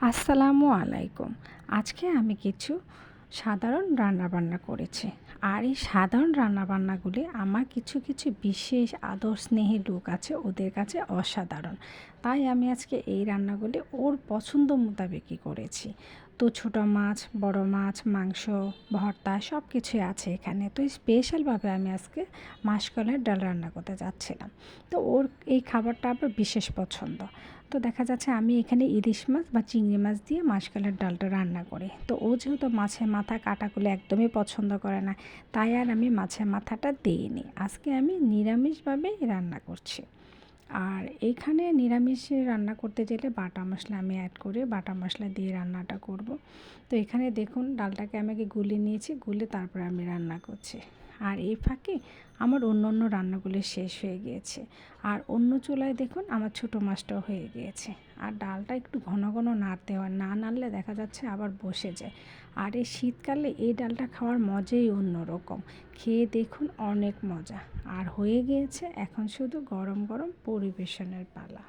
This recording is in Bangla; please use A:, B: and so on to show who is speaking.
A: আসসালামু আলাইকুম। আজকে আমি কিছু সাধারণ রান্নাবান্না করেছি। আর এই সাধারণ রান্নাবান্নাগুলি আমার কিছু কিছু বিশেষ আদর স্নেহী লোক আছে, ওদের কাছে অসাধারণ। তাই আমি আজকে এই রান্নাগুলি ওর পছন্দ মোতাবেকই করেছি। তো ছোটো মাছ, বড় মাছ, মাংস, ভর্তা সব কিছুই আছে এখানে। তো স্পেশালভাবে আমি আজকে মাসকলাইয়ের ডাল রান্না করতে যাচ্ছিলাম। তো ওর এই খাবারটা আবার বিশেষ পছন্দ। তো দেখা যাচ্ছে আমি এখানে ইলিশ মাছ বা চিংড়ি মাছ দিয়ে মাসকালের ডালটা রান্না করি। তো ও যেহেতু মাছের মাথা কাটাগুলো একদমই পছন্দ করে না, তাই আর আমি মাছের মাথাটা দিইনি। আজকে আমি নিরামিষভাবেই রান্না করছি। আর এইখানে নিরামিষে রান্না করতে গেলে বাটা মশলা আমি অ্যাড করে বাটা মশলা দিয়ে রান্নাটা করব। তো এখানে দেখুন, ডালটাকে আমাকে গুলে নিয়েছি, গুলে তারপরে আমি রান্না করছি। আর এই ফাঁকে আমার অন্য অন্য রান্নাগুলো শেষ হয়ে গিয়েছে। আর অন্য চুলায় দেখুন আমার ছোটো মাছটাও হয়ে গিয়েছে। আর ডালটা একটু ঘন ঘন নাড়তে হয়, না নাড়লে দেখা যাচ্ছে আবার বসে যায়। আর এই শীতকালে এই ডালটা খাওয়ার মজাই অন্যরকম। খেয়ে দেখুন অনেক মজা। আর হয়ে গিয়েছে এখন শুধু গরম গরম পরিবেশনের পালা।